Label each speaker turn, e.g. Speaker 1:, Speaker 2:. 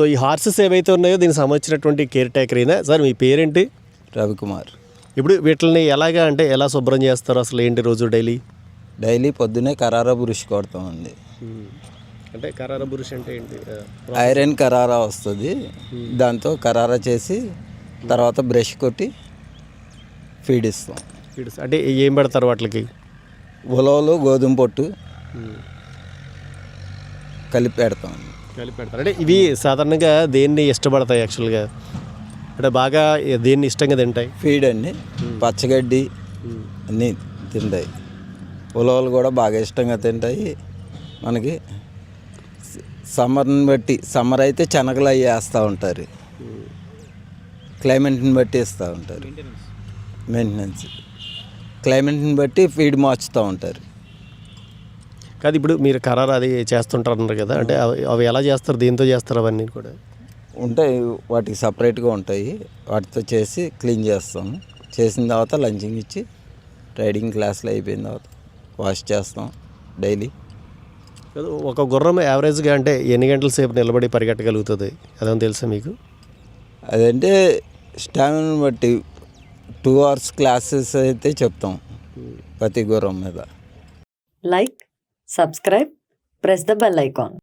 Speaker 1: So ఈ horses ఏవైతే ఉన్నాయో దీనికి సంబంధించినటువంటి కేర్ టేకర్ అయినా సార్ మీ పేరేంటి?
Speaker 2: రవికుమార్.
Speaker 1: ఇప్పుడు వీటిని ఎలాగా అంటే ఎలా శుభ్రం చేస్తారు? అసలు ఏంటి రోజు డైలీ?
Speaker 2: డైలీ పొద్దునే కరారా బ్రష్ కొడతామండి
Speaker 1: అంటే కరార బురుష్ అంటే ఏంటి?
Speaker 2: ఐరన్ కరారా వస్తుంది. దాంతో కరారా చేసి తర్వాత బ్రష్ కొట్టి ఫీడ్ ఇస్తాం.
Speaker 1: అంటే ఏం పెడతారు వాటికి?
Speaker 2: ఉలవలు గోధుమ పొట్టు కలిపి పెడతాం.
Speaker 1: కలిపి పెడతారు. అంటే ఇవి సాధారణంగా దేన్ని ఇష్టపడతాయి యాక్చువల్గా? అంటే బాగా దేన్ని ఇష్టంగా తింటాయి?
Speaker 2: ఫీడ్ అండి. పచ్చగడ్డి అన్నీ తింటాయి. ఉలవలు కూడా బాగా ఇష్టంగా తింటాయి. మనకి సమ్మర్ని బట్టి సమ్మర్ అయితే శనగలు అవి వేస్తూ ఉంటారు. క్లైమేట్ని బట్టి ఇస్తూ ఉంటారు. మెయింటెనెన్స్ క్లైమేట్ని బట్టి ఫీడ్ మార్చుతూ ఉంటారు.
Speaker 1: కాదు ఇప్పుడు మీరు కరారు అది చేస్తుంటారు కదా అంటే అవి అవి ఎలా చేస్తారు దేంతో చేస్తారు అవన్నీ కూడా?
Speaker 2: ఉంటాయి వాటికి సపరేట్గా ఉంటాయి. వాటితో చేసి క్లీన్ చేస్తాము. చేసిన తర్వాత లంచింగ్ ఇచ్చి రైడింగ్ క్లాసులు అయిపోయిన తర్వాత వాష్ చేస్తాం డైలీ.
Speaker 1: ఒక గుర్రం యావరేజ్గా అంటే ఎన్ని గంటల సేపు నిలబడి పరిగెట్టగలుగుతుంది? అదేమో తెలుసా మీకు?
Speaker 2: అదంటే స్టామినా బట్టి టూ అవర్స్ క్లాసెస్ అయితే చెప్తాం ప్రతి గుర్రం మీద.
Speaker 3: like, subscribe, press the bell icon.